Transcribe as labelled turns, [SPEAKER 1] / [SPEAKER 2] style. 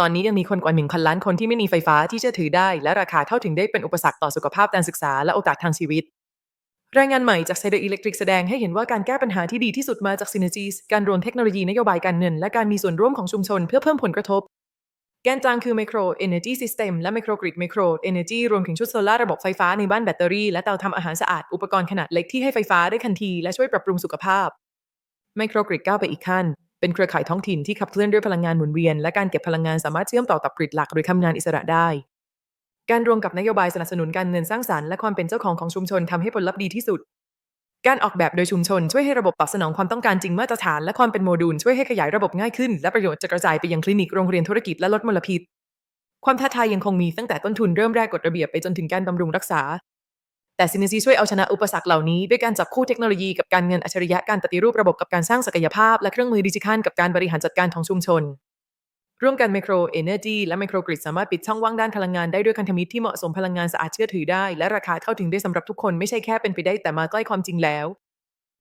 [SPEAKER 1] ตอนนี้ยังมีคนกว่า1,000ล้านคนที่ไม่มีไฟฟ้าที่เชื่อถือได้ และราคาเท่าถึงได้เป็นอุปสรรคต่อสุขภาพการศึกษาและโอกาสทางชีวิต รายงานใหม่จาก c e d e Electric แสดงให้เห็นว่าการแก้ปัญหาที่ดีที่สุดมาจาก Synergies การรวมเทคโนโลยีนโยบายการเงิน และการมีส่วนร่วมของชุมชนเพื่อเพิ่มผลกระทบแกนกลางคือ Micro Energy System และ Microgrid Micro Energy รวมถึงชุดโซลาร์ระบบไฟฟ้าในบ้านแบตเตอรี่และเตาทำอาหารสะอาด อุปกรณ์ขนาดเล็กที่ให้ไฟฟ้าได้ทันที และช่วยปรับปรุงสุขภาพ Microgrid ก้าวไปอีกขั้น เป็นเครือข่ายท้องถิ่นที่ขับเคลื่อนด้วยพลังงานหมุนเวียนและการเก็บพลังงานสามารถเชื่อมต่อกับกริดหลักหรือทำงานอิสระได้ การรวมกับนโยบายสนับสนุนการเงินสร้างสรรค์และความเป็นเจ้าของของชุมชนทำให้ผลลัพธ์ดีที่สุด การออกแบบโดยชุมชนช่วยให้ระบบตอบสนองความต้องการจริงมาตรฐานและความเป็นโมดูลช่วยให้ขยายระบบง่ายขึ้น และประโยชน์จะกระจายไปยังคลินิกโรงเรียนธุรกิจและลดมลพิษความท้าทายยังคงมีตั้งแต่ต้นทุนเริ่มแรกกฎระเบียบไปจนถึงการบำรุงรักษา แต่ซิน e ซีช่วยเอาชนะอุปสรรคเหล่านี้ด้วยการจับคู่เทคโนโลยีกับการเงินอัจฉริยะการปฏิรูประบบกับการสร้างศักยภาพและเครื่องมือดิจิทัลกับการบริหารจัดการของชุมชน ร่วมกันไมโครเอเนอร์จีและไมโครกริดสามารถปิดช่องว่างด้านพลังงานได้ด้วยคันธมิตรที่เหมาะสมพลังงานสะอาดเชื่อถือได้ และราคาเข้าถึงได้สำหรับทุกคนไม่ใช่แค่เป็นไปได้แต่มาใกล้ความจริงแล้ว